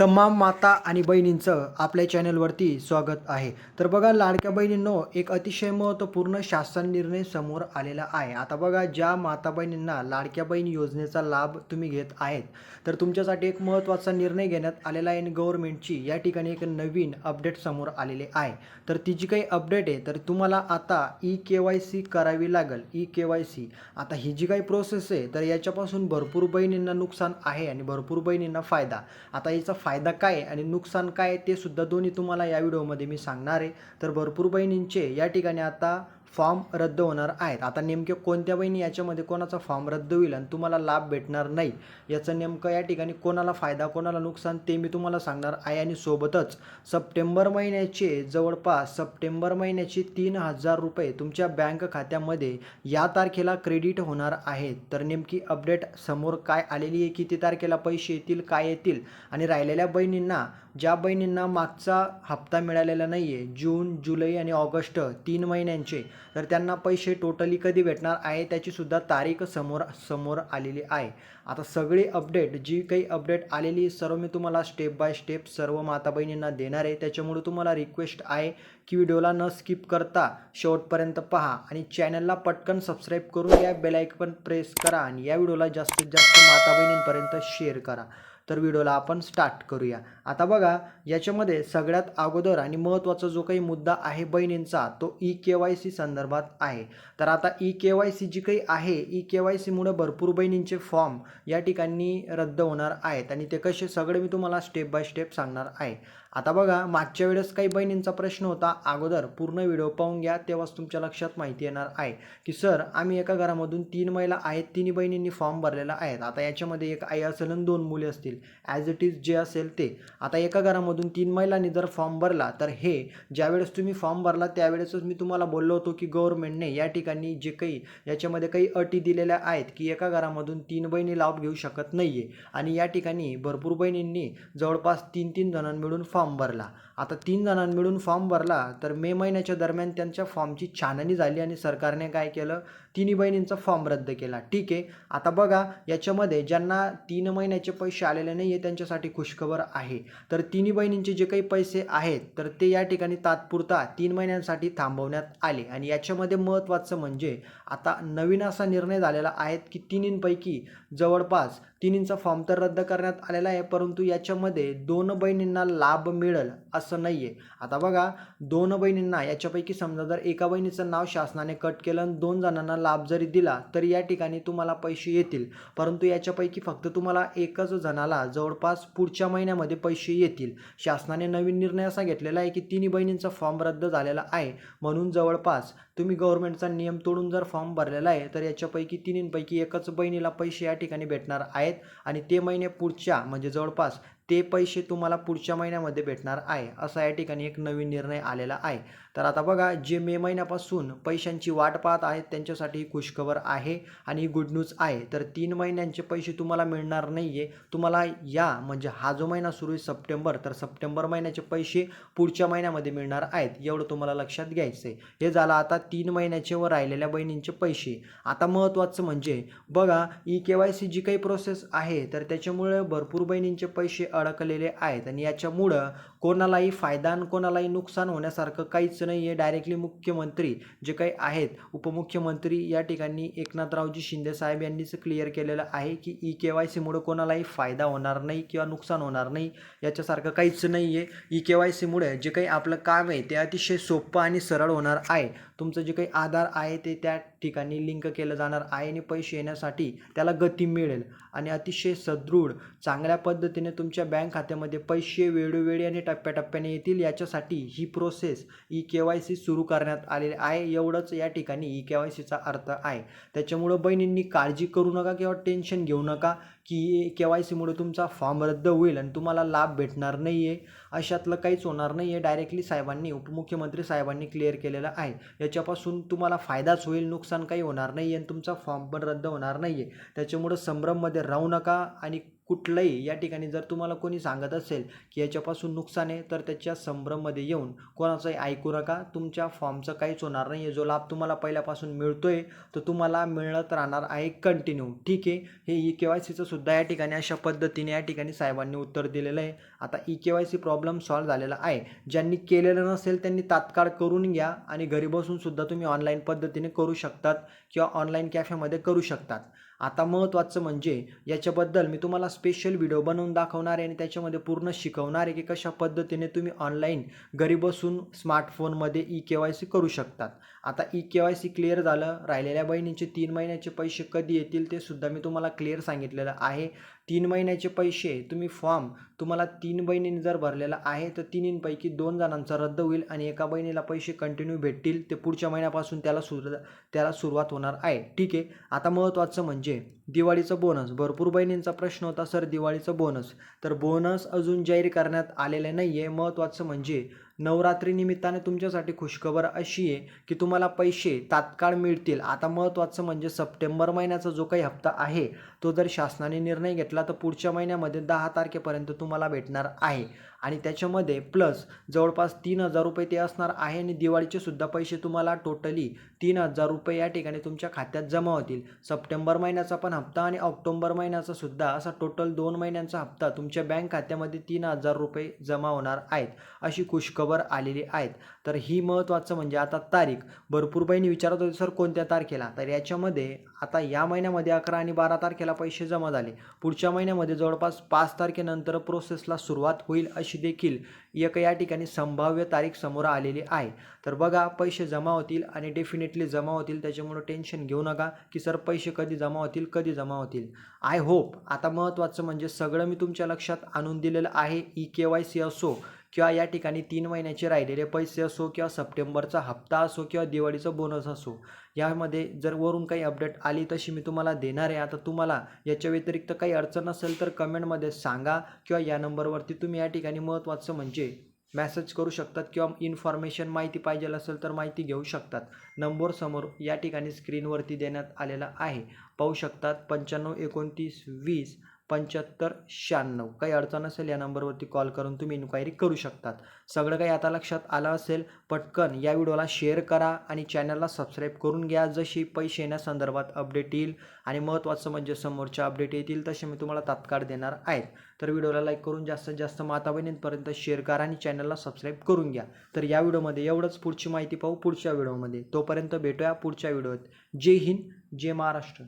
तमाम माता आणि बहिणींचं आपल्या चॅनलवरती स्वागत आहे. तर बघा लाडक्या बहिणींनो एक अतिशय महत्त्वपूर्ण शासन निर्णय समोर आलेला आहे. आता बघा ज्या माता बहिणींना लाडक्या बहीण योजनेचा लाभ तुम्ही घेत आहेत तर तुमच्यासाठी एक महत्त्वाचा निर्णय घेण्यात आलेला आहे आणि गव्हर्नमेंटची या ठिकाणी एक नवीन अपडेट समोर आलेले आहे. तर ती जी काही अपडेट आहे तर तुम्हाला आता ई के वाय सी करावी लागेल. E K Y C. आता ही जी काही प्रोसेस आहे तर याच्यापासून भरपूर बहिणींना नुकसान आहे आणि भरपूर बहिणींना फायदा. आता याचा फायदा काय आणि नुकसान काय आहे ते सुद्धा दोन्ही तुम्हाला या व्हिडिओमध्ये मी सांगणार आहे. तर भरपूर बहिणींचे या ठिकाणी आता फॉर्म रद्द होणार आहेत. आता नेमके कोणत्या बहिणी याच्यामध्ये कोणाचा फॉर्म रद्द होईल आणि तुम्हाला लाभ भेटणार नाही याचं नेमकं या ठिकाणी कोणाला फायदा कोणाला नुकसान ते मी तुम्हाला सांगणार आहे आणि सोबतच सप्टेंबर महिन्याचे जवळपास सप्टेंबर महिन्याचे तीन हजार रुपये तुमच्या बँक खात्यामध्ये या तारखेला क्रेडिट होणार आहेत तर नेमकी अपडेट समोर काय आलेली आहे किती तारखेला पैसे येतील काय येतील? आणि राहिलेल्या बहिणींना ज्या बहिणींना मागचा हप्ता मिळालेला नाही आहे जून जुलै आणि ऑगस्ट तीन महिन्यांचे तर त्यांना पैसे टोटली कधी भेटणार आहे त्याचीसुद्धा तारीख समोर समोर आलेली आहे. आता सगळी अपडेट जी काही अपडेट आलेली सर्व मी तुम्हाला स्टेप बाय स्टेप सर्व माता बहिणींना देणार आहे. त्याच्यामुळे तुम्हाला रिक्वेस्ट आहे की व्हिडिओला न स्किप करता शेवटपर्यंत पहा आणि चॅनलला पटकन सबस्क्राईब करून या बेलायकन प्रेस करा आणि या व्हिडिओला जास्तीत जास्त माता बहिणींपर्यंत शेअर करा. तर व्हिडिओला आपण स्टार्ट करूया. आता बघा याच्यामध्ये सगळ्यात अगोदर आणि महत्त्वाचा जो काही मुद्दा आहे बहिणींचा तो ई के वाय सी संदर्भात आहे. तर आता ई के वाय सी जी काही आहे ई के वाय सीमुळे भरपूर बहिणींचे फॉर्म या ठिकाणी रद्द होणार आहेत. आणि ते कसे सगळे मी तुम्हाला स्टेप बाय स्टेप सांगणार आहे. आता बघा मागच्या वेळेस काही बहिणींचा प्रश्न होता. अगोदर पूर्ण व्हिडिओ पाहून घ्या तेव्हाच तुमच्या लक्षात माहिती येणार आहे. की सर आम्ही एका घरामधून तीन महिला आहेत तिन्ही बहिणींनी फॉर्म भरलेला आहेत. आता याच्यामध्ये एक आई असेल आणि दोन मुले असतील. ॲज इट इज जे असेल ते. आता एका घरामधून तीन महिलांनी जर फॉर्म भरला तर हे ज्यावेळेस तुम्ही फॉर्म भरला त्यावेळेसच मी तुम्हाला बोललो होतो की गव्हर्नमेंटने या ठिकाणी जे काही याच्यामध्ये काही अटी दिलेल्या आहेत की एका घरामधून तीन बहिणी लाभ घेऊ शकत नाही आहे आणि या ठिकाणी भरपूर बहिणींनी जवळपास तीन तीन जणां मिळून फॉर्म फॉर्म भरला. आता तीन जणांनी मिळून फॉर्म भरला तर मे महिन्याच्या दरम्यान त्यांच्या फॉर्मची छाननी झाली आणि सरकारने काय केलं? तिन्ही बहिणींचा फॉर्म रद्द केला. ठीक आहे. आता बघा याच्यामध्ये ज्यांना तीन महिन्याचे पैसे आलेले नाही आहे त्यांच्यासाठी खुशखबर आहे. तर तिन्ही बहिणींचे जे काही पैसे आहेत तर ते या ठिकाणी तात्पुरता तीन महिन्यांसाठी थांबवण्यात आले. आणि याच्यामध्ये महत्त्वाचं म्हणजे आता नवीन असा निर्णय झालेला आहे की तिन्हींपैकी जवळपास तिन्हींचा फॉर्म तर रद्द करण्यात आलेला आहे परंतु याच्यामध्ये दोन बहिणींना लाभ मिळेल असं नाही आहे आता बघा दोन बहिणींना याच्यापैकी समजा जर एका बहिणीचं नाव शासनाने कट केलं आणि दोन जणांना लाभ जरी दिला तरी या ठिकाणी तुम्हाला पैसे येतील. परंतु याच्यापैकी फक्त तुम्हाला एकच जणाला जवळपास पुढच्या महिन्यामध्ये पैसे येतील. शासनाने नवीन निर्णय असा घेतलेला आहे की तिन्ही बहिणींचा फॉर्म रद्द झालेला आहे. म्हणून जवळपास तुम्ही गव्हर्नमेंटचा नियम तोडून जर फॉर्म भरलेला आहे तर याच्यापैकी तिन्हींपैकी एकच बहिणीला पैसे या ठिकाणी भेटणार आहेत आणि ते महिने पुढच्या म्हणजे जवळपास ते पैसे तुम्हाला पुढच्या महिन्यामध्ये भेटणार आहे असा या ठिकाणी एक नवीन निर्णय आलेला आहे. तर आता बघा जे मे महिन्यापासून पैशांची वाट पाहत आहेत त्यांच्यासाठी ही खुशखबर आहे आणि ही गुड न्यूज आहे. तर तीन महिन्यांचे पैसे तुम्हाला मिळणार नाही आहे तुम्हाला या म्हणजे हा जो महिना सुरू आहे सप्टेंबर तर सप्टेंबर महिन्याचे पैसे पुढच्या महिन्यामध्ये मिळणार आहेत. एवढं तुम्हाला लक्षात घ्यायचं आहे हे झालं आता तीन महिन्याचे व राहिलेल्या बहिणींचे पैसे. आता महत्त्वाचं म्हणजे बघा ई के वाय सी जी काही प्रोसेस आहे तर त्याच्यामुळे भरपूर बहिणींचे पैसे अडकलेले आहेत. आणि याच्यामुळं कोणालाही फायदा आणि कोणालाही नुकसान होण्यासारखं काहीच नाही आहे. डायरेक्टली मुख्यमंत्री जे काही आहेत उपमुख्यमंत्री या ठिकाणी एकनाथरावजी शिंदे साहेब यांनीच क्लिअर केलेलं आहे की ई के वाय सीमुळे कोणालाही फायदा होणार नाही किंवा नुकसान होणार नाही याच्यासारखं काहीच नाही आहे. ई के वाय सीमुळे जे काही आपलं काम आहे ते अतिशय सोपं आणि सरळ होणार आहे. तुमचं जे काही आधार आहे ते त्या ठिकाणी लिंक केलं जाणार आहे आणि पैसे येण्यासाठी त्याला गती मिळेल. आणि अतिशय सदृढ चांगल्या पद्धतीने तुमच्या बँक खात्यामध्ये पैसे वेळोवेळी आणि टप्प्याटप्प्याने येतील याच्यासाठी ही process E K Y C सुरू करण्यात आलेली आहे. एवढंच या ठिकाणी ई के वाय सीचा अर्थ आहे. त्याच्यामुळं बहिणींनी काळजी करू नका किंवा टेन्शन घेऊ नका की के वाय सीमुळे तुमचा फॉर्म रद्द होईल आणि तुम्हाला लाभ भेटणार नाही आहे अशातलं काहीच होणार नाही आहे डायरेक्टली साहेबांनी उपमुख्यमंत्री साहेबांनी क्लिअर केलेलं आहे. याच्यापासून तुम्हाला फायदाच होईल नुकसान काही होणार नाही आणि तुमचा फॉर्म पण रद्द होणार नाही आहे त्याच्यामुळं संभ्रममध्ये राहू नका आणि कुठलंही या ठिकाणी जर तुम्हाला कोणी सांगत असेल की याच्यापासून नुकसान आहे तर त्याच्या संभ्रममध्ये येऊन कोणाचंही ऐकू नका. तुमच्या फॉर्मचं काहीच होणार नाही आहे जो लाभ तुम्हाला पहिल्यापासून मिळतो आहे तो तुम्हाला मिळत राहणार आहे कंटिन्यू ठीक आहे? हे ई के वाय सीचं सुद्धा या ठिकाणी अशा पद्धतीने या ठिकाणी साहेबांनी उत्तर दिलेलं आहे. आता E K Y C problem solve झालेला आहे. ज्यांनी केलेलं नसेल त्यांनी तात्काळ करून घ्या आणि घरी बसून सुद्धा तुम्ही ऑनलाईन पद्धतीने करू शकतात किंवा ऑनलाईन कॅफेमध्ये करू शकतात. आता महत्त्वाचं म्हणजे याच्याबद्दल मी तुम्हाला स्पेशल व्हिडिओ बनवून दाखवणार आहे आणि त्याच्यामध्ये पूर्ण शिकवणार आहे की कशा पद्धतीने तुम्ही ऑनलाईन घरी बसून स्मार्टफोनमध्ये ई के वाय सी करू शकतात. आता E K Y C clear झालं. राहिलेल्या बहिणींचे तीन महिन्याचे पैसे कधी येतील ते सुद्धा मी तुम्हाला क्लिअर सांगितलेलं आहे. तीन महिन्याचे पैसे तुम्ही फॉर्म तुम्हाला तीन बहिणींनी जर भरलेला आहे तर तिन्हींपैकी दोन जणांचा रद्द होईल आणि एका बहिणीला पैसे कंटिन्यू भेटतील. ते पुढच्या महिन्यापासून त्याला सुर त्याला सुरुवात होणार आहे. ठीक आहे. आता महत्त्वाचं म्हणजे दिवाळीचं बोनस भरपूर बहिणींचा प्रश्न होता सर दिवाळीचं बोनस तर बोनस अजून जाहीर करण्यात आलेले नाही आहे महत्त्वाचं म्हणजे नवरात्री निमित्ताने तुमच्यासाठी खुशखबर अशी आहे की तुम्हाला पैसे तात्काळ मिळतील. आता महत्त्वाचं म्हणजे सप्टेंबर महिन्याचा जो काही हप्ता आहे तो जर शासनाने निर्णय घेतला तर पुढच्या महिन्यामध्ये दहा तारखेपर्यंत तुम्हाला भेटणार आहे. आणि त्याच्यामध्ये प्लस जवळपास तीन हजार रुपये ते असणार आहे आणि दिवाळीचे सुद्धा पैसे तुम्हाला टोटली तीन हजार रुपये या ठिकाणी तुमच्या खात्यात जमा होतील. सप्टेंबर महिन्याचा पण हप्ता आणि ऑक्टोबर महिन्याचा सुद्धा असा टोटल दोन महिन्यांचा हप्ता तुमच्या बँक खात्यामध्ये तीन हजार रुपये जमा होणार आहेत अशी खुशखबर आलेली आहेत. तर ही महत्त्वाचं म्हणजे आता तारीख. भरपूर बहिणी विचारत होते सर कोणत्या तारखेला? तर याच्यामध्ये आता या महिन्यामध्ये अकरा आणि बारा तारखेला पैसे जमा झाले. पुढच्या महिन्यामध्ये जवळपास पाच तारखेनंतर प्रोसेसला सुरुवात होईल अशी देखील एक या ठिकाणी संभाव्य तारीख समोर आलेली आहे. तर बघा पैसे जमा होतील आणि डेफिनेटली जमा होतील त्याच्यामुळं टेन्शन घेऊ नका की सर पैसे कधी जमा होतील कधी जमा होतील. आय होप आता महत्त्वाचं म्हणजे सगळं मी तुमच्या लक्षात आणून दिलेलं आहे. ई के वाय सी असो किंवा या ठिकाणी तीन महिन्याचे राहिलेले पैसे असो किंवा सप्टेंबरचा हप्ता असो किंवा दिवाळीचा बोनस असो यामध्ये जर वरून काही अपडेट आली तशी मी तुम्हाला देणार आहे. आता तुम्हाला याच्या व्यतिरिक्त काही अडचण असेल तर कमेंटमध्ये सांगा किंवा या नंबरवरती तुम्ही या ठिकाणी महत्त्वाचं म्हणजे मॅसेज करू शकतात किंवा इन्फॉर्मेशन माहिती पाहिजे असेल तर माहिती घेऊ शकतात. नंबर समोर या ठिकाणी स्क्रीनवरती देण्यात आलेला आहे. पाहू शकतात पंच्याण्णव एकोणतीस वीस पंच्याहत्तर शहाण्णव. काही अडचण असेल या नंबरवरती कॉल करून तुम्ही इन्क्वायरी करू शकतात. सगळं काही आता लक्षात आलं असेल पटकन या व्हिडिओला शेअर करा आणि चॅनलला सबस्क्राईब करून घ्या. जशी पैसे येण्यासंदर्भात अपडेट येईल आणि महत्त्वाचं म्हणजे समोरच्या अपडेट येतील तसे मी तुम्हाला तात्काळ देणार आहेत. तर व्हिडिओला लाईक करून जास्तीत जास्त माता बहिणींपर्यंत शेअर करा आणि चॅनलला सबस्क्राईब करून घ्या. तर या व्हिडिओमध्ये एवढंच. पुढची माहिती पाहू पुढच्या व्हिडिओमध्ये. तोपर्यंत भेटूया पुढच्या व्हिडिओत. जय हिंद जय महाराष्ट्र.